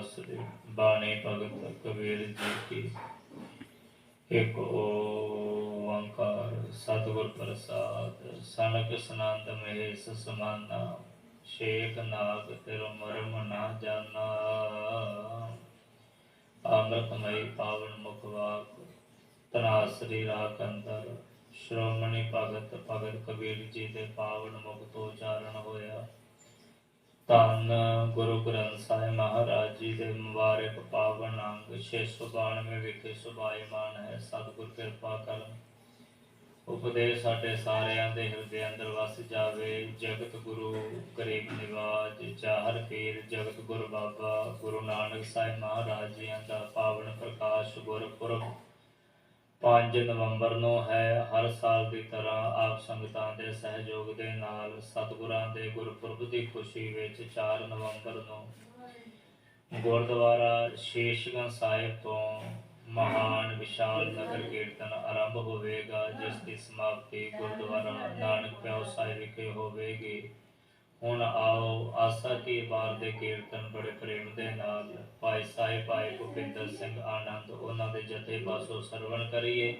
ਰਾਗ ਤਨਾਸਰੀ ਬਾਣੀ ਭਗਤ ਕਬੀਰ ਜੀ ਕੀ। ਇਕ ਓੰਕਾਰ ਸਤਿਗੁਰ ਪ੍ਰਸਾਦ, ਸਨਕ ਸਨੰਦ ਮਹੇਸ਼ ਸਮਾਨਾ ਸ਼ੇਖ ਨਾਗ ਤੇਰੋ ਮਰਮ ਨਾ ਜਾਣਾ ਅੰਮ੍ਰਿਤਮਈ ਪਾਵਨ ਮੁਖ ਵਾਕ, ਤਨਾਸਰੀ ਰਾਗ ਅੰਦਰ, ਸ਼੍ਰੋਮਣੀ ਭਗਤ ਭਗਤ ਕਬੀਰ ਜੀ ਦੇ ਪਾਵਨ ਮੁਖ ਤੋਂ ਉਚਾਰਨ ਹੋਇਆ। ਧੰਨ ਗੁਰੂ ਗ੍ਰੰਥ ਸਾਹਿਬ ਮਹਾਰਾਜ ਜੀ ਦੇ ਮੁਬਾਰਕ ਪਾਵਨ ਅੰਗ 692 ਵਿਖੇ ਸੁਭਾਇਮਾਨ ਹੈ, ਸਤਿਗੁਰ ਕਿਰਪਾ ਕਰਨ। ਉਪਦੇਸ਼ ਸਾਡੇ ਸਾਰਿਆਂ ਦੇ ਹਿਰਦੇ ਅੰਦਰ ਵਸ ਜਾਵੇ। ਜਗਤ ਗੁਰੂ, ਗਰੀਬ ਨਿਵਾਜ ਚਾਹਰ ਪੀਰ, ਜਗਤ ਗੁਰ ਬਾਬਾ, ਗੁਰੂ ਨਾਨਕ ਸਾਹਿਬ ਮਹਾਰਾਜ ਜੀਆਂ ਦਾ ਪਾਵਨ ਪ੍ਰਕਾਸ਼ ਗੁਰਪੁਰਬ 5 ਨਵੰਬਰ ਨੂੰ ਹੈ। ਹਰ ਸਾਲ ਦੀ ਤਰ੍ਹਾਂ ਆਪ ਸੰਗਤਾਂ ਦੇ ਸਹਿਯੋਗ ਦੇ ਨਾਲ ਸਤਿਗੁਰਾਂ ਦੇ ਗੁਰਪੁਰਬ ਦੀ ਖੁਸ਼ੀ ਵਿੱਚ 4 ਨਵੰਬਰ ਨੂੰ ਗੁਰਦੁਆਰਾ ਸ਼ੀਸ਼ਗੰਜ ਸਾਹਿਬ ਤੋਂ ਮਹਾਨ ਵਿਸ਼ਾਲ ਨਗਰ ਕੀਰਤਨ ਆਰੰਭ ਹੋਵੇਗਾ, ਜਿਸ ਦੀ ਸਮਾਪਤੀ ਗੁਰਦੁਆਰਾ ਨਾਨਕ ਪਿਆਉ ਸਾਹਿਬ ਵਿਖੇ ਹੋਵੇਗੀ। ਹੁਣ ਆਓ, ਆਸਾ ਕੀ ਬਾਰ ਦੇ ਕੀਰਤਨ ਬੜੇ ਪ੍ਰੇਮ ਦੇ ਨਾਲ। ਭਾਈ ਸਾਹਿਬ ਭਾਈ ਭੁਪਿੰਦਰ ਸਿੰਘ ਆਨੰਦ, ਉਹਨਾਂ ਦੇ ਜਥੇ ਪਾਸੋਂ ਸਰਵਣ ਕਰੀਏ।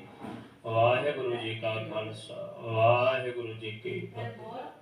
ਵਾਹਿਗੁਰੂ ਜੀ ਕਾ ਖਾਲਸਾ, ਵਾਹਿਗੁਰੂ ਜੀ ਕੀ ਫਤਿਹ।